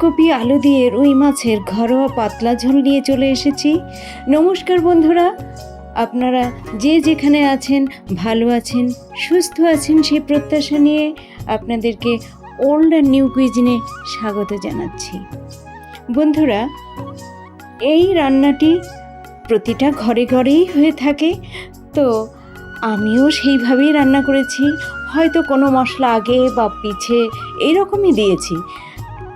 ফুলকপি আলু দিয়ে রুই মাছের ঘরোয়া পাতলা ঝোল নিয়ে চলে এসেছি। নমস্কার বন্ধুরা, আপনারা যে যেখানে আছেন, ভালো আছেন, সুস্থ আছেন সেই প্রত্যাশা নিয়ে আপনাদেরকে ওল্ড অ্যান্ড নিউ কুইজিনে স্বাগত জানাচ্ছি। বন্ধুরা, এই রান্নাটি প্রতিটা ঘরে ঘরেই হয়ে থাকে, তো আমিও সেইভাবেই রান্না করেছি। হয়তো কোনো মশলা আগে বা পিছে এইরকমই দিয়েছি।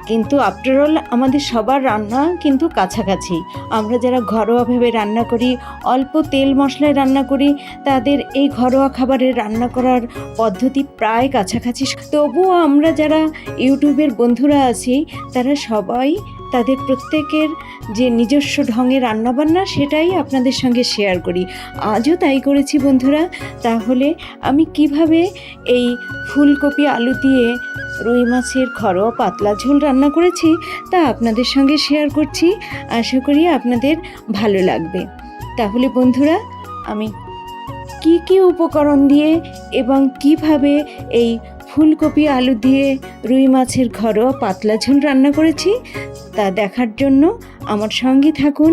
কিন্তু আফটার অল আমাদের সবার রান্না কিন্তু কাছাকাছি। আমরা যারা ঘরোয়াভাবে রান্না করি, অল্প তেল মশলায় রান্না করি, তাদের এই ঘরোয়া খাবারের রান্না করার পদ্ধতি প্রায় কাছাকাছি। তবুও আমরা যারা ইউটিউবের বন্ধুরা আছি, তারা সবাই তাদের প্রত্যেকের যে নিজস্ব ঢঙে রান্নাবান্না, সেটাই আপনাদের সঙ্গে শেয়ার করি। আজও তাই করেছি বন্ধুরা। তাহলে আমি কীভাবে এই ফুলকপি আলু দিয়ে রুই মাছের ঘরোয়া পাতলা ঝোল রান্না করেছি, তা আপনাদের সঙ্গে শেয়ার করছি। আশা করি আপনাদের ভালো লাগবে। তাহলে বন্ধুরা, আমি কি কি উপকরণ দিয়ে এবং কীভাবে এই ফুলকপি আলু দিয়ে রুই মাছের ঘরোয়া পাতলা ঝোল রান্না করেছি, তা দেখার জন্য আমার সঙ্গে থাকুন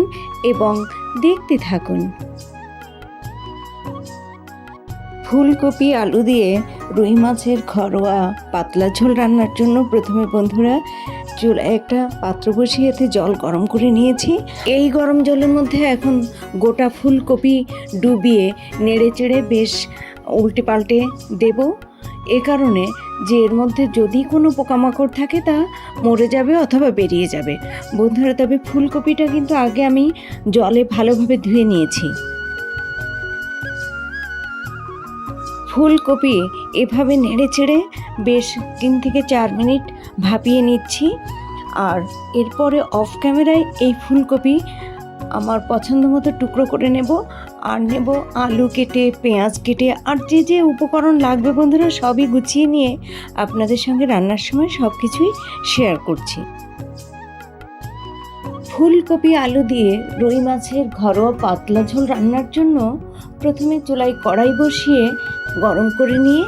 এবং দেখতে থাকুন। ফুলকপি আলু দিয়ে রুই মাছের ঘরোয়া পাতলা ঝোল রান্নার জন্য প্রথমে বন্ধুরা চুলায় একটা পাত্র বসিয়ে এতে জল গরম করে নিয়েছি। এই গরম জলের মধ্যে এখন গোটা ফুলকপি ডুবিয়ে নেড়ে চেড়ে বেশ উল্টে পাল্টে দেব। এ কারণে যে এর মধ্যে যদি কোনো পোকামাকড় থাকে তা মরে যাবে অথবা বেরিয়ে যাবে। বন্ধুরা, তবে ফুলকপিটা কিন্তু আগে আমি জলে ভালোভাবে ধুয়ে নিয়েছি। ফুলকপি এভাবে নেড়ে চেড়ে বেশ তিন থেকে চার মিনিট ভাপিয়ে নিচ্ছি। আর এরপরে অফ ক্যামেরায় এই ফুলকপি আমার পছন্দ মতো টুকরো করে নেব আর নেব আলু কেটে, পেঁয়াজ কেটে আর যে যে উপকরণ লাগবে বন্ধুরা সবই গুছিয়ে নিয়ে আপনাদের সঙ্গে রান্নার সময় সব কিছুই শেয়ার করছি। ফুলকপি, আলু দিয়ে রুই মাছের ঘরোয়া পাতলা ঝোল রান্নার জন্য প্রথমে চুলায় কড়াই বসিয়ে গরম করে নিয়ে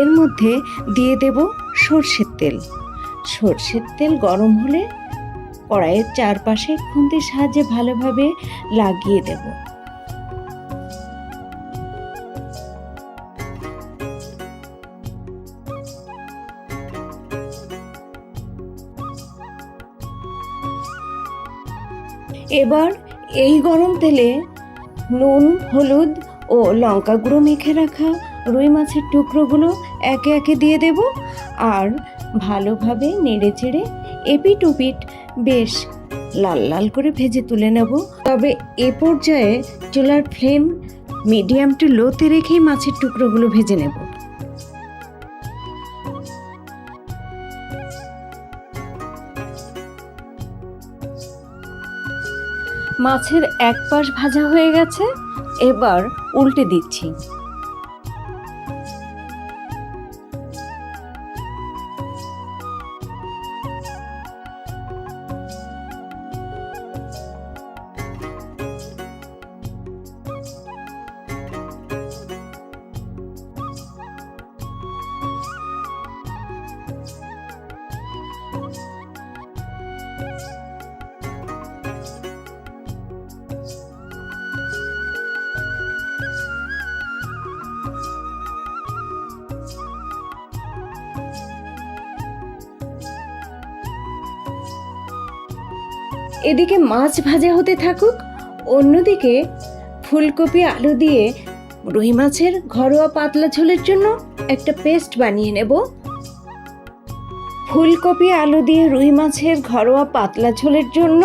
এর মধ্যে দিয়ে দেব সর্ষের তেল। সর্ষের তেল গরম হলে কড়াইয়ের চারপাশে খুন্তির সাহায্যে ভালোভাবে লাগিয়ে দেব। এবার এই গরম তেলে নুন, হলুদ ও লঙ্কা গুঁড়ো মেখে রাখা রুই মাছের টুকরোগুলো একে একে দিয়ে দেব আর ভালোভাবে নেড়ে চেড়ে এপিট ওপিট বেশ লাল লাল করে ভেজে তুলে নেব। তবে এ পর্যায়ে চুলার ফ্লেম মিডিয়াম টু লোতে রেখেই মাছের টুকরোগুলো ভেজে নেব। মাছের এক পাশ ভাজা হয়ে গেছে, এবার উল্টে দিচ্ছি। এদিকে মাছ ভাজা হতে থাকুক, অন্যদিকে ফুলকপি আলু দিয়ে রুই মাছের ঘরোয়া পাতলা ঝোলের জন্য একটা পেস্ট বানিয়ে নেব। ফুলকপি আলু দিয়ে রুই মাছের ঘরোয়া পাতলা ঝোলের জন্য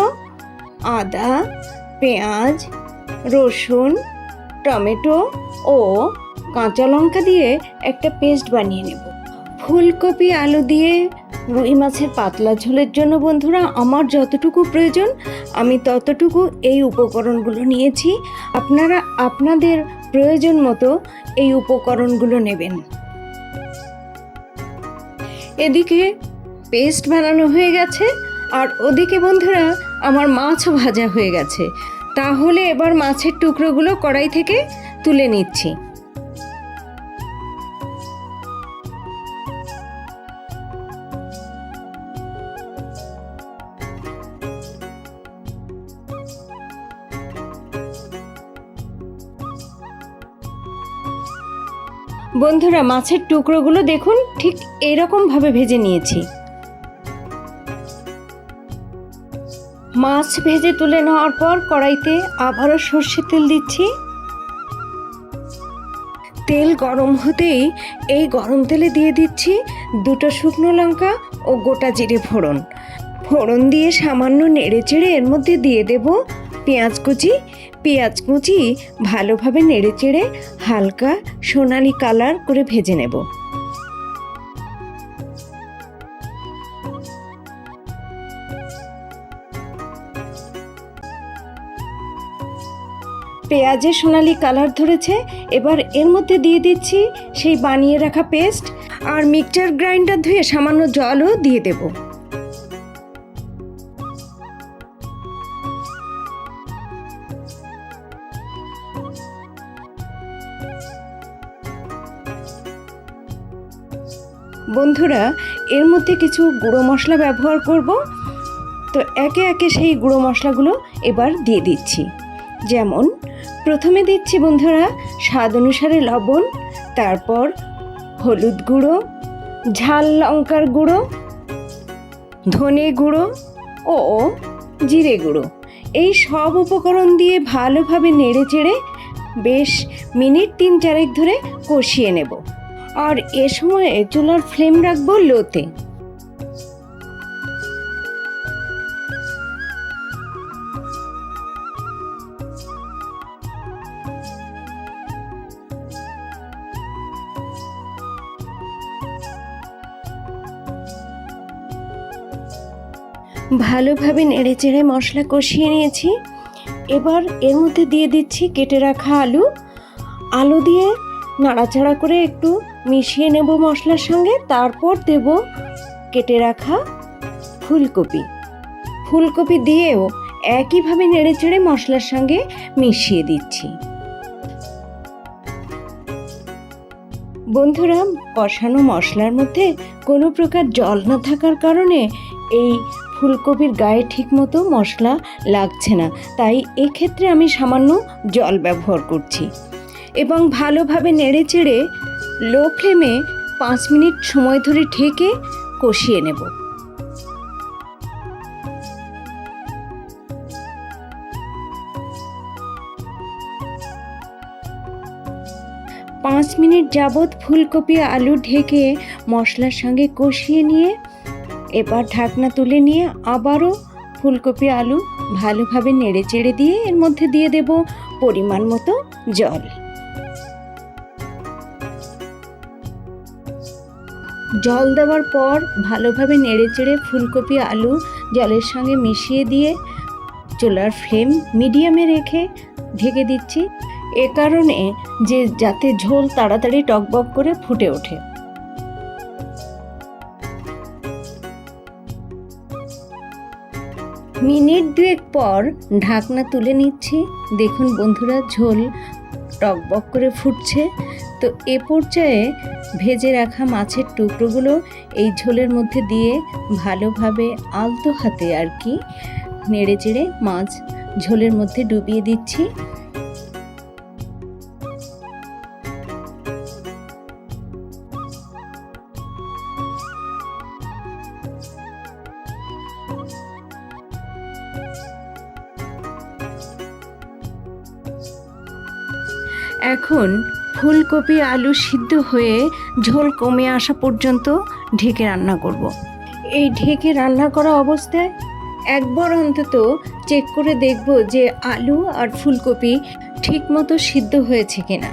আদা, পেঁয়াজ, রসুন, টমেটো ও কাঁচা লঙ্কা দিয়ে একটা পেস্ট বানিয়ে নেব। ফুলকপি আলু দিয়ে রুই মাছের পাতলা ঝোলের জন্য বন্ধুরা আমার যতটুকু প্রয়োজন, আমি ততটুকু এই উপকরণগুলো নিয়েছি। আপনারা আপনাদের প্রয়োজন মতো এই উপকরণগুলো নেবেন। এদিকে পেস্ট বানানো হয়ে গেছে, আর ওদিকে বন্ধুরা আমার মাছও ভাজা হয়ে গেছে। তাহলে এবার মাছের টুকরোগুলো কড়াই থেকে তুলে নিচ্ছি। বন্ধুরা, মাছের টুকরোগুলো দেখুন, ঠিক এরকমভাবে ভেজে নিয়েছি। মাছ ভেজে তুলে নেওয়ার পর কড়াইতে আবারও সর্ষের তেল দিচ্ছি। তেল গরম হতেই এই গরম তেলে দিয়ে দিচ্ছি দুটো শুকনো লঙ্কা ও গোটা জিরে ফোড়ন। ফোড়ন দিয়ে সামান্য নেড়ে চেড়ে এর মধ্যে দিয়ে দেব পেঁয়াজ কুচি পেঁয়াজ কুচি ভালোভাবে নেড়ে চেড়ে হালকা সোনালি কালার করে ভেজে নেব। পেঁয়াজের সোনালি কালার ধরেছে, এবার এর মধ্যে দিয়ে দিচ্ছি সেই বানিয়ে রাখা পেস্ট আর মিক্সচার গ্রাইন্ডার ধুয়ে সামান্য জলও দিয়ে দেব। বন্ধুরা, এর মধ্যে কিছু গুঁড়ো মশলা ব্যবহার করব। তো একে একে সেই গুঁড়ো মশলাগুলো এবার দিয়ে দিচ্ছি। যেমন, প্রথমে দিচ্ছি বন্ধুরা স্বাদ অনুসারে লবণ, তারপর হলুদ গুঁড়ো, ঝাল লঙ্কার গুঁড়ো, ধনে গুঁড়ো ও জিরে গুঁড়ো। এই সব উপকরণ দিয়ে ভালোভাবে নেড়ে চেড়ে বেশ মিনিট তিন চারেক ধরে কষিয়ে নেব। আর এ সময়ে চুলার ফ্লেম রাখব লোতে। ভালোভাবে নেড়ে চেড়ে মশলা কষিয়ে নিয়েছি। এবার এর মধ্যে দিয়ে দিচ্ছি কেটে রাখা আলু। আলু দিয়ে নাড়াচাড়া করে একটু মিশিয়ে নেব মশলার সঙ্গে, তারপর দেব কেটে রাখা ফুলকপি। ফুলকপি দিয়েও একইভাবে নেড়ে চেড়ে মশলার সঙ্গে মিশিয়ে দিচ্ছি। বন্ধুরা, কষানো মশলার মধ্যে কোনো প্রকার জল না থাকার কারণে এই ফুলকপির গায়ে ঠিকমতো মশলা লাগছে না। তাই এক্ষেত্রে আমি সামান্য জল ব্যবহার করছি। এবং ভালোভাবে নেড়ে চেড়ে লো ফ্লেমে পাঁচ মিনিট সময় ধরে ঢেকে কষিয়ে নেব। পাঁচ মিনিট যাবৎ ফুলকপি আলু ঢেকে মশলার সঙ্গে কষিয়ে নিয়ে এবার ঢাকনা তুলে নিয়ে আবারও ফুলকপি আলু ভালোভাবে নেড়ে চেড়ে দিয়ে এর মধ্যে দিয়ে দেব পরিমাণ মতো জল। জল দেওয়ার পর ভালোভাবে নেড়ে চেড়ে ফুলকপি, আলু জলের সঙ্গে মিশিয়ে দিয়ে চুলার ফ্লেম মিডিয়ামে রেখে ঢেকে দিচ্ছি। এ কারণে যে যাতে ঝোল তাড়াতাড়ি টকবক করে ফুটে ওঠে। মিনিট দুয়েক পর ঢাকনা তুলে নিচ্ছি। দেখুন বন্ধুরা, ঝোল টকবক করে ফুটছে। তো এ পর্যায়ে ভেজে রাখা মাছের টুকরোগুলো এই ঝোলের মধ্যে দিয়ে ভালোভাবে আলতো হাতে আর কি নেড়ে চেড়ে মাছ ঝোলের মধ্যে ডুবিয়ে দিচ্ছি। এখন ফুলকপি, আলু সিদ্ধ হয়ে ঝোল কমে আসা পর্যন্ত ঢেকে রান্না করব। এই ঢেকে রান্না করা অবস্থায় একবার অন্তত চেক করে দেখব যে আলু আর ফুলকপি ঠিকমতো সিদ্ধ হয়েছে কিনা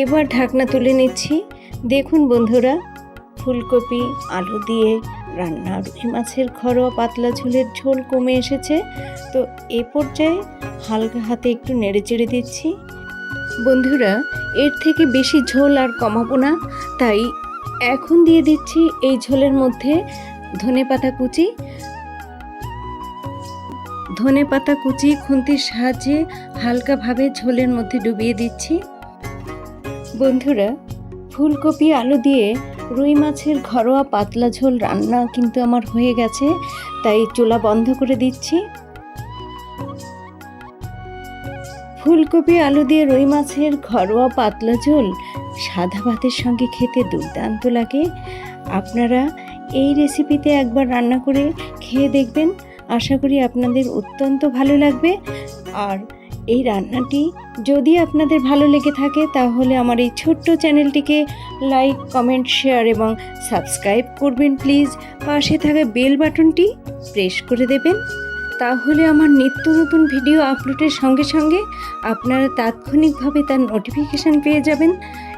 এবার ঢাকনা তুলে নিচ্ছি দেখুন বন্ধুরা, ফুলকপি, আলু দিয়ে রান্না রুই মাছের ঘরোয়া পাতলা ঝোলের ঝোল কমে এসেছে। তো এ পর্যায়ে হালকা হাতে একটু নেড়ে চেড়ে দিচ্ছি। বন্ধুরা, এর থেকে বেশি ঝোল আর কমাবো না, তাই এখন দিয়ে দিচ্ছি এই ঝোলের মধ্যে ধনে পাতা কুচি। ধনে পাতা কুচি খুন্তির সাহায্যে হালকাভাবে ঝোলের মধ্যে ডুবিয়ে দিচ্ছি। বন্ধুরা, ফুলকপি, আলু দিয়ে রুই মাছের ঘরোয়া পাতলা ঝোল রান্না কিন্তু আমার হয়ে গেছে, তাই চুলা বন্ধ করে দিচ্ছি। ফুলকপি, আলু দিয়ে রুই মাছের ঘরোয়া পাতলা ঝোল, সাদা ভাতের সঙ্গে খেতে দুর্দান্ত লাগে। আপনারা এই রেসিপিতে একবার রান্না করে খেয়ে দেখবেন, আশা করি আপনাদের অত্যন্ত ভালো লাগবে। আর এই রান্নাটি যদি আপনাদের ভালো লেগে থাকে তাহলে আমার এই ছোট্ট চ্যানেলটিকে লাইক, কমেন্ট, শেয়ার এবং সাবস্ক্রাইব করবেন প্লিজ। পাশে থাকা বেল বাটনটি প্রেস করে দেবেন। তাহলে আমার নিত্য নতুন ভিডিও আপলোডের সঙ্গে সঙ্গে আপনারা তাৎক্ষণিকভাবে তার নোটিফিকেশান পেয়ে যাবেন।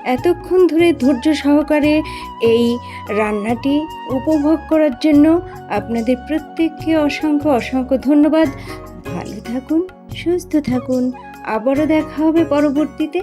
এতক্ষণ ধরে ধৈর্য সহকারে এই রান্নাটি উপভোগ করার জন্য আপনাদের প্রত্যেককে অসংখ্য অসংখ্য ধন্যবাদ। ভালো থাকুন। সুস্থ থাকুন। আবারও দেখা হবে পরবর্তীতে।